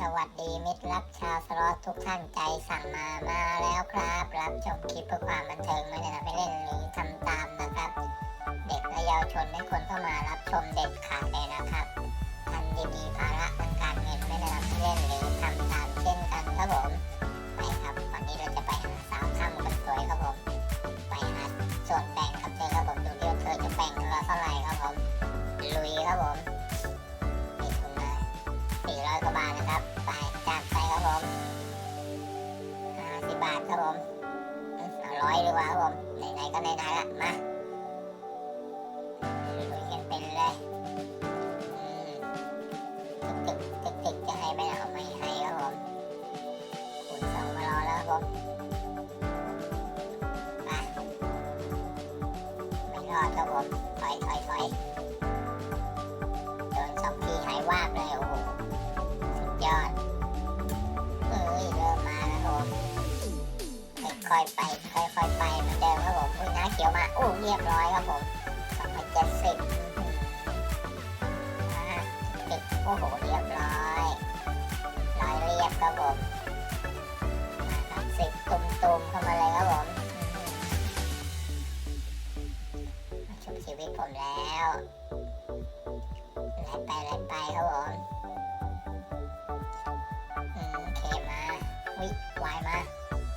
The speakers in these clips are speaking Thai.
สวัสดีมิตรรับชาวสล็อตทุกท่านใจสั่งมามาแล้วครับ รับชมคลิปเพื่อความบันเทิงไม่ได้นะไปเล่นหรือทำตามนะครับ เด็กและเยาวชนไม่ควรเข้ามารับชมเด็ดขาดเลยนะครับ ครับผมอืมเอาร้อยดีกว่าครับผมไหนๆก็ไหนๆละมาลุยกันเป็นเลยตึกตึกตึกจะให้ไปเอาไม่ให้ครับผมคูณสองมารอแล้วครับผมไปไม่รอดครับผม ค่อยๆไป ค่อยๆไปเหมือนเดิมครับผมอุ้ยน้าเขียวมาโอ้เรียบร้อยครับผมสองร้อยเจ็ดสิบติดโอ้โหเรียบร้อยร้อยเรียบครับผมมาครับสิบตุ่มๆเข้ามาเลยครับผมมาชุบชีวิตผมแล้วไล่ไปไล่ไปครับผม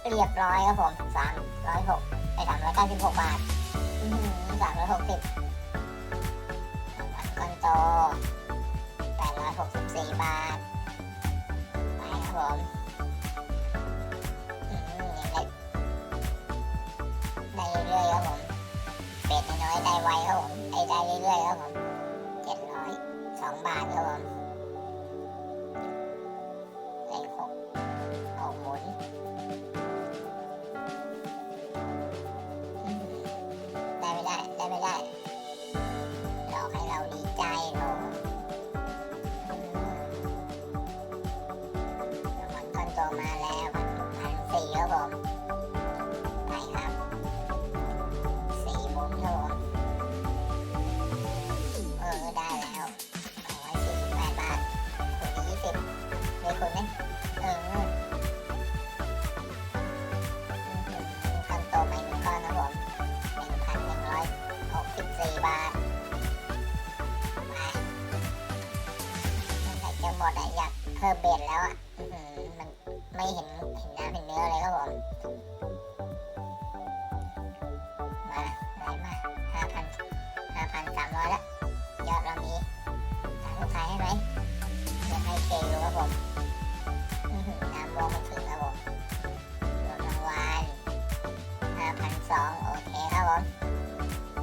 เรียบร้อยครับผมสามร้อยหกไปสามร้อยเก้าสิบหกบาทสามร้อยหกสิบรางวัลก้อนโตแปดร้อยหกสิบสี่บาท ไปครับผมอืมยังได้ได้เรื่อยๆครับผมเป็ดน้อยได้ไวครับผมไอ้ได้เรื่อยๆครับผมเจ็ดร้อยสองบาทครับผม มาแล้วพันสี่ครับผมไปครับสี่หมุนครับผมเออได้แล้วร้อยสี่สิบแปดบาทคูณยี่สิบเลยคูณไหมเออคันโตใหม่หนึ่งก้อนนะผมหนึ่งพันหนึ่งร้อยหกสิบสี่บาทไปมันไหนจะหมดอะอยากเพิ่มเบ็ดแล้วอะ ไม่เห็นเห็นน้ำเห็นเนื้อเลยครับผมมาไหนมาห้าพันห้าพันสามร้อยละยอดเรามีทางลูกค้ายให้ไหมยังให้เคอยู่ครับผมน้ำมองไม่ถึงครับผมรวมรางวัลห้าพันสองโอเคครับผม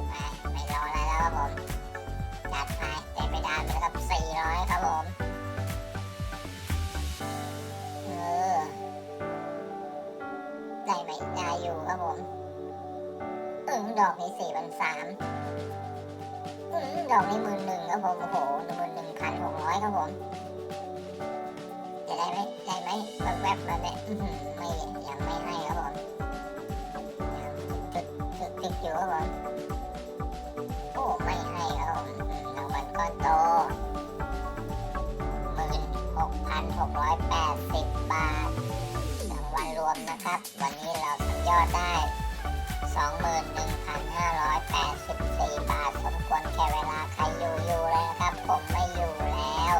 ไปไม่รออะไรแล้วครับผมจัดไปเต็มา อยู่ครับผมอืมดอกนี้สี่พันสามอืมดอกนี้หมื่นหนึ่งครับผมโอ้โหหมื่นหนึ่งพันหกร้อยครับผมจะได้ไหมได้ไหมแวบๆมาเนี่ยไม่ยังไม่ให้ครับผมจุดจุดติดอยู่ครับผมโอ้ไม่ให้ครับผมรางวัลก้อนโตหมื่นหกพันหกร้อยแปดสิบบาทรางวัลรวมนะครับ วันนี้ ดได้ 21,584 บาท สมควรแค่เวลาใครอยู่อยู่เลยนะครับ ผมไม่อยู่แล้ว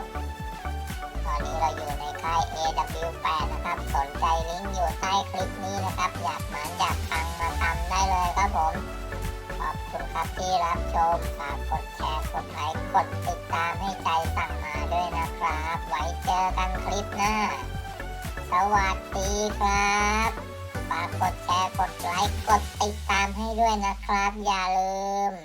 ตอนนี้เราอยู่ในค่าย AW8 นะครับ สนใจลิงก์อยู่ใต้คลิปนี้นะครับ อยากหมันอยากตังมาทำได้เลยครับผม ขอบคุณครับที่รับชม ฝากกดแชร์ กดไลค์ กดติดตามให้ใจสั่งมาด้วยนะครับ ไว้เจอกันคลิปหน้า สวัสดีครับ ฝากกดแชร์ กดไลค์ กดติดตามให้ด้วยนะครับ อย่าลืม